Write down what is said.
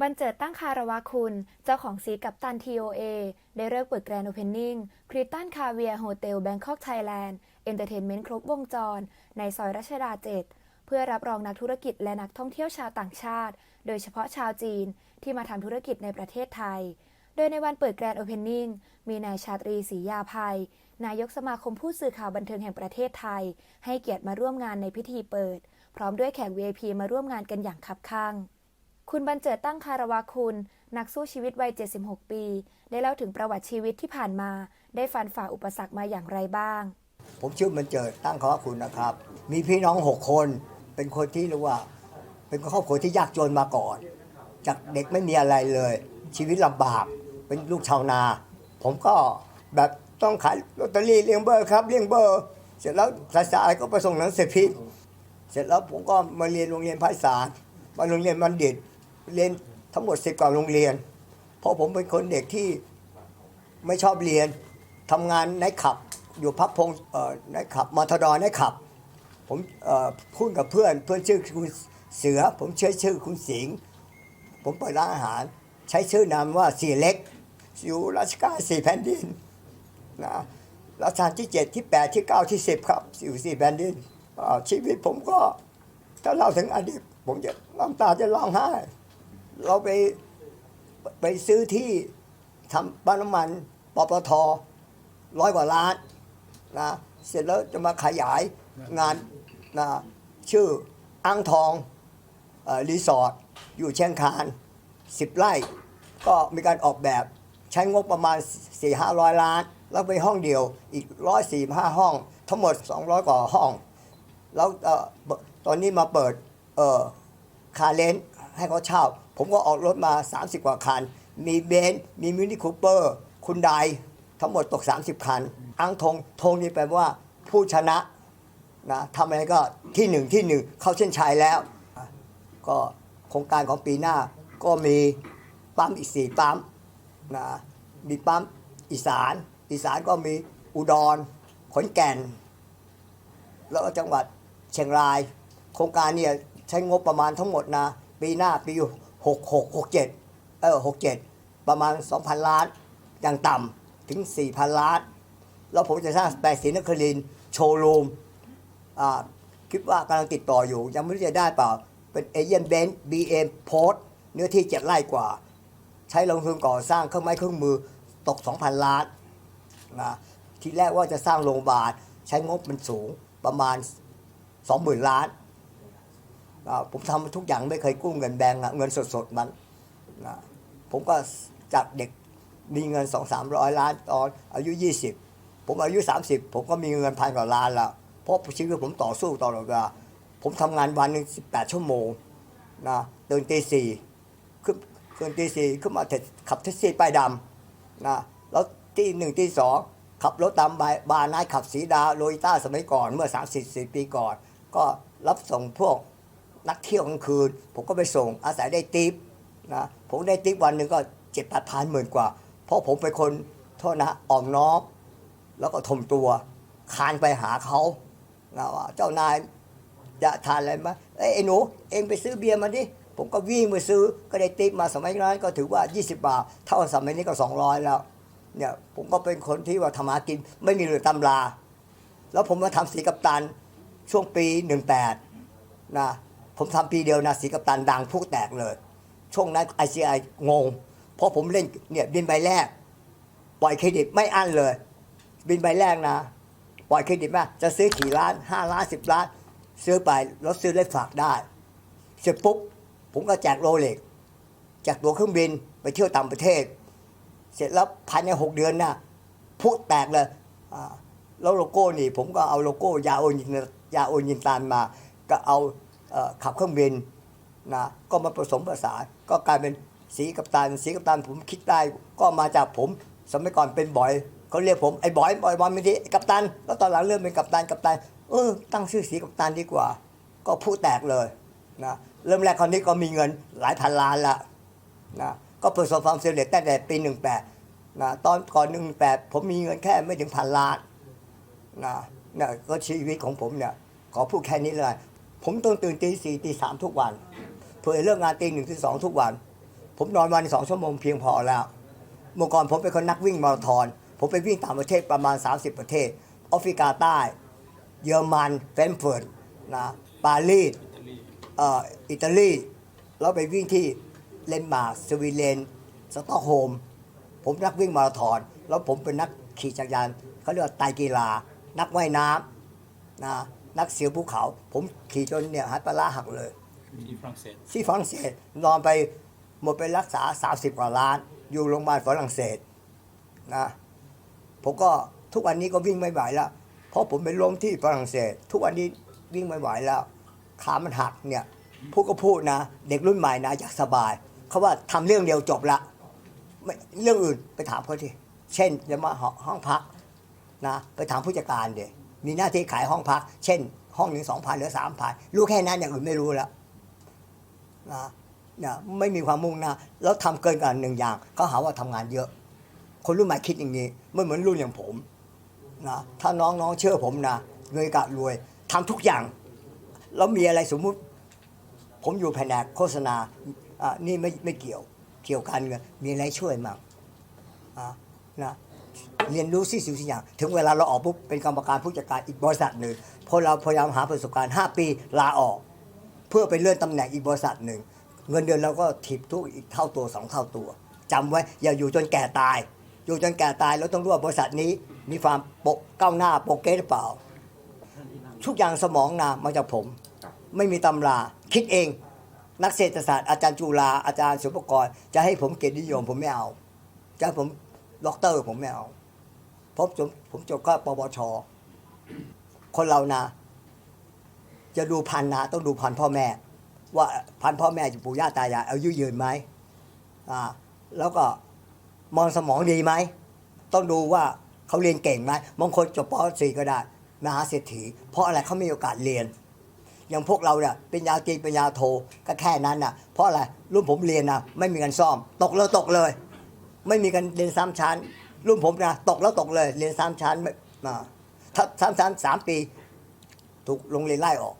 บันเจิดตั้งคารวะคุณ เจ้าของสีกับตัน TOA ได้เลิกเปิดแกรนด์โอเพนนิ่งคริตันคาเวียโฮเทลแบงคอกไทยแลนด์เอนเตอร์เทนเมนต์ครบวงจร ในซอยรัชดา7เพื่อรับรองนักธุรกิจและนักท่องเที่ยวชาวต่างชาติ โดยเฉพาะชาวจีนที่มาทำธุรกิจในประเทศไทย โดยในวันเปิดแกรนด์โอเพนนิ่งมีนายชาตรีศรียาภัย นายกสมาคมผู้สื่อข่าวบันเทิงแห่งประเทศไทย ให้เกียรติมาร่วมงานในพิธีเปิด พร้อมด้วยแขก VIP มาร่วมงานกันอย่างคับคั่ง คุณบรรเจิดตั้งคารวะคุณ นักสู้ชีวิตวัย 76 ปี ได้เล่าถึงประวัติชีวิตที่ผ่านมา ได้ฟันฝ่าอุปสรรคมาอย่างไรบ้าง ผมชื่อบรรเจิดตั้งขอบคุณนะครับ มีพี่น้องหกคน เป็นคนที่เรียกว่า เป็นครอบครัวที่ยากจนมาก่อน จากเด็กไม่มีอะไรเลย ชีวิตลำบาก เป็นลูกชาวนา ผมก็แบบต้องขายลอตเตอรี่เลี้ยงเบอร์ครับเลี้ยงเบอร์ เสร็จแล้วสายๆก็ไปส่งหนังสือพิมพ์เสร็จแล้วผมก็มาเรียนโรงเรียนภาษามาโรงเรียนบัณฑิต เรียนทั้งหมดสิบกว่าโรงเรียน เพราะผมเป็นคนเด็กที่ไม่ชอบเรียนทำงานในขับ อยู่พักพงเอ่อในขับมอทดในขับ ผมพูดกับเพื่อนเพื่อนชื่อคุณเสือ ผมเชื่อชื่อคุณสิงห์ผมเปิดร้านอาหาร ใช้ชื่อนามว่าสียเล็กอยู่รัชกาลสี่แผ่นดินนะรัชกาลที่เจ็ดที่แปดที่เก้าที่สิบครับอยู่สี่แผ่นดินชีวิตผมก็ถ้าเล่าถึงอดีตผมจะน้ำตาจะร้องไห้ เราไปไปซื้อที่ทำบ้านน้ำมันปตทร้อยกว่าล้านนะเสร็จแล้วจะมาขยายงานนะชื่ออ้างทองเอ่อรีสอร์ทอยู่เชียงคานสิบไร่ ก็มีการออกแบบใช้งบประมาณ 4 5 0 0 ล้าน แล้วไปห้องเดียวอีก 145 ห้อง ทั้งหมด 200 กว่าห้อง แล้วเอ่อตอนนี้มาเปิดเอ่อคาเลนซ์ให้เขาเช่า ผมก็ออกรถมา 30 กว่าคัน มีเบนซ์มีมินิคูเปอร์คุณไดทั้งหมดตก 30 คัน อังธงธงนี่แปลว่าผู้ชนะนะทำอะไรก็ที่หนึ่งที่หนึ่งเข้าเส้นชัยแล้ว ก็โครงการของปีหน้าก็มีปั๊มอีกสี่ปั๊มนะมีปั๊มอีสาน อีสานก็มีอุดรขอนแก่น แล้วก็จังหวัดเชียงราย โครงการเนี่ยใช้งบประมาณทั้งหมดนะ ปีหน้าปี หกหกหกเจ็ดเออหกเจ็ดประมาณ2,000ล้านอย่างต่ำถึง4,000ล้าน แล้วผมจะสร้างแปดศรีนครินโชว์รูมอ่าคิดว่ากำลังติดต่ออยู่ ยังไม่รู้จะได้เปล่า เป็นเอเย่นเบนซ์บีเอ็มโพสเนื้อที่เจ็ดไร่กว่า ใช้ลงทุนก่อสร้างเครื่องไม้เครื่องมือตก 2,000 ล้านนะทีแรกว่าจะสร้างโรงพยาบาลใช้งบมันสูงประมาณ 20,000 ล้าน ผมทำทุกอย่างไม่เคยกู้เงินแบงก์เงินสดๆมันผมก็จากเด็กมีเงิน2 3 0 0ล้านตอนอายุ20ผมอายุ30ผมก็มีเงินพันกว่าล้านแล้วเพราะชีวิตผมต่อสู้ตลอดเวลาผมทำงานวันหนึ่ง18ชั่วโมงนะตื่นตีสี่ขึ้นขึ้นตีสี่ขึ้นมาขับแท็กซี่ป้ายดำนะแล้วที่หนึ่งที่สองขับรถตามบาบาร์นท์ขับสีดาโรยต้าสมัยก่อนเมื่อ30 4ปีก่อน ก็รับส่งพวก นักเที่ยวกลางคืน ผมก็ไปส่งอาศัยได้ติปนะผมได้ติปวันหนึ่งก็เจ็ดแปดพันหมื่นกว่า เพราะผมเป็นคนโทษนะอ่อมน้อมแล้วก็ทมตัว คานไปหาเขานะว่าเจ้านายจะทานอะไรไหมเอ้ยไอ้หนูเองไปซื้อเบียร์มาดิผมก็วิ่งไปซื้อก็ได้ติปมาสมัยนั้นก็ถือว่า 20 บาท เท่าสมัยนี้ก็ 200 แล้วเนี่ยผมก็เป็นคนที่ว่าทำมากินไม่มีเรือตำรา แล้วผมมาทำสีกัปตันช่วงปี 18นะ ผมทำปีเดียวนะสีกัปตันดังพวกแตกเลย ช่วงนั้นไอซีไองง เพราะผมเล่นเนี่ยบินใบแรก ปล่อยเครดิตไม่อั้นเลย บินใบแรกนะ ปล่อยเครดิตมาจะซื้อกี่ล้านห้าล้านสิบล้าน ซื้อไปแล้วซื้อได้ฝากได้ เสร็จปุ๊บผมก็แจกโรเล็กแจกตัวเครื่องบินไปเที่ยวต่างประเทศ เสร็จแล้วภายในหกเดือนน่ะพุแตกเลยแล้วโลโก้นี่ ผมก็เอาโลโก้ยาโอยินยาโอยินตานมา ก็เอา ขับเครื่องบินนะก็มาผสมผสานก็กลายเป็นสีกัปตันสีกัปตันผมคิดได้ก็มาจากผมสมัยก่อนเป็นบอยเขาเรียกผมไอ้บอยบอยบอยไม่ดีไอ้กัปตันแล้วตอนหลังเริ่มเป็นกัปตันกัปตันเออตั้งชื่อสีกัปตันดีกว่า ก็พูดแตกเลยนะเริ่มแรกคราวนี้ก็มีเงินหลายพันล้านละนะก็ประสบความสำเร็จตั้งแต่ปี18นะตอนก่อน18ผมมีเงินแค่ไม่ถึงพันล้านนะนะก็ชีวิตของผมเนี่ยขอพูดแค่นี้เลย ผมต้องตื่นตีสี่ตีสามทุกวันเพื่อเลิกงานตีหนึ่งตีสองทุกวัน ผมนอนวันสองชั่วโมงเพียงพอแล้ว เมื่อก่อนผมเป็นคนนักวิ่งมาราธอน ผมไปวิ่งต่างประเทศประมาณ 30 ประเทศแอฟริกาใต้ เยอรมันแฟรงก์เฟิร์ตนะปารีสอิตาลีแล้วไปวิ่งที่เลนมาร์กสวีเดนสตอกโฮมผมนักวิ่งมาราธอน แล้วผมเป็นนักขี่จักรยานเขาเรียกว่าไตกีฬา นักว่ายน้ำนะ นักเสียวภูเขา ผมขี่จนเนี่ยหัดปลาร้าหักเลยที่ฝรั่งเศสที่ฝรั่งเศสนอนไปหมดไปรักษา 30 กว่าล้าน อยู่โรงพยาบาลฝรั่งเศสนะผมก็ทุกวันนี้ก็วิ่งไม่ไหวแล้ว เพราะผมไปล้มที่ฝรั่งเศส ทุกวันนี้วิ่งไม่ไหวแล้ว ขามันหักเนี่ยพูดก็พูดนะ เด็กรุ่นใหม่นะอยากสบาย เขาว่าทำเรื่องเดียวจบละไม่เรื่องอื่นไปถามเขาทีเช่นจะมาห้องพักนะ ไปถามผู้จัดการเดี๋ย มีหน้าที่ขายห้องพัก เช่น ห้องหนึ่งสองพันหรือสามพันรู้แค่นั้นอย่างอื่นไม่รู้แล้วนะเนี่ยไม่มีความมุ่งหน้าแล้วทำเกินกันหนึ่งอย่างก็หาว่าทำงานเยอะ คนรุ่นใหม่คิดอย่างนี้ไม่เหมือนรุ่นอย่างผมนะถ้าน้องน้องเชื่อผมนะเงยกะรวยทำทุกอย่าง แล้วมีอะไรสมมุติ ผมอยู่แผนกโฆษณาอะนี่ไม่ไม่เกี่ยวเกี่ยวกันเงินมีอะไรช่วยมั่งอะนะ เรียนรู้สิ่งสิ่งอย่าง ถึงเวลาเราออกปุ๊บเป็นกรรมการผู้จัดการอีกบริษัทหนึ่งพอเราพยายามหาประสบการณ์ 5 ปีลาออก เพื่อไปเลื่อนตำแหน่งอีกบริษัทหนึ่งเงินเดือนเราก็ถีบทุกอีกเท่าตัวสองเท่าตัวจำไว้อย่าอยู่จนแก่ตาย อยู่จนแก่ตายแล้วต้องรู้ว่าบริษัทนี้มีความโปะก้าวหน้าโปรเกรสหรือเปล่า ทุกอย่างสมองนามาจากผม ไม่มีตำราคิดเอง นักเศรษฐศาสตร์อาจารย์จุฬาอาจารย์สุภกรจะให้ผมเกียรตินิยมผมไม่เอาจะให้ผมด็อกเตอร์ผมไม่เอา เพราะผมผมจบก็ปวช คนเรานะ จะดูพันธุ์นะต้องดูพันพ่อแม่ ว่าพันพ่อแม่อยู่ปู่ย่าตายายอายุยืนไหมอ่าแล้วก็มองสมองดีไหม ต้องดูว่าเขาเรียนเก่งไหมบางคนจบป .4 ก็ได้มหาเศรษฐี เพราะอะไรเขาไม่มีโอกาสเรียน อย่างพวกเราเนี่ยเป็นยาตีเป็นยาโทก็แค่นั้นน่ะ เพราะอะไรรุ่นผมเรียนนะไม่มีกันซ่อม ตกแล้วตกเลย ไม่มีกันเรียนซ้ำชั้น รุ่นผมนะตกแล้วตกเลย เรียนสามชั้นไม่อ่าถ้าสามชั้นสามปี ถูกโรงเรียนไล่ออก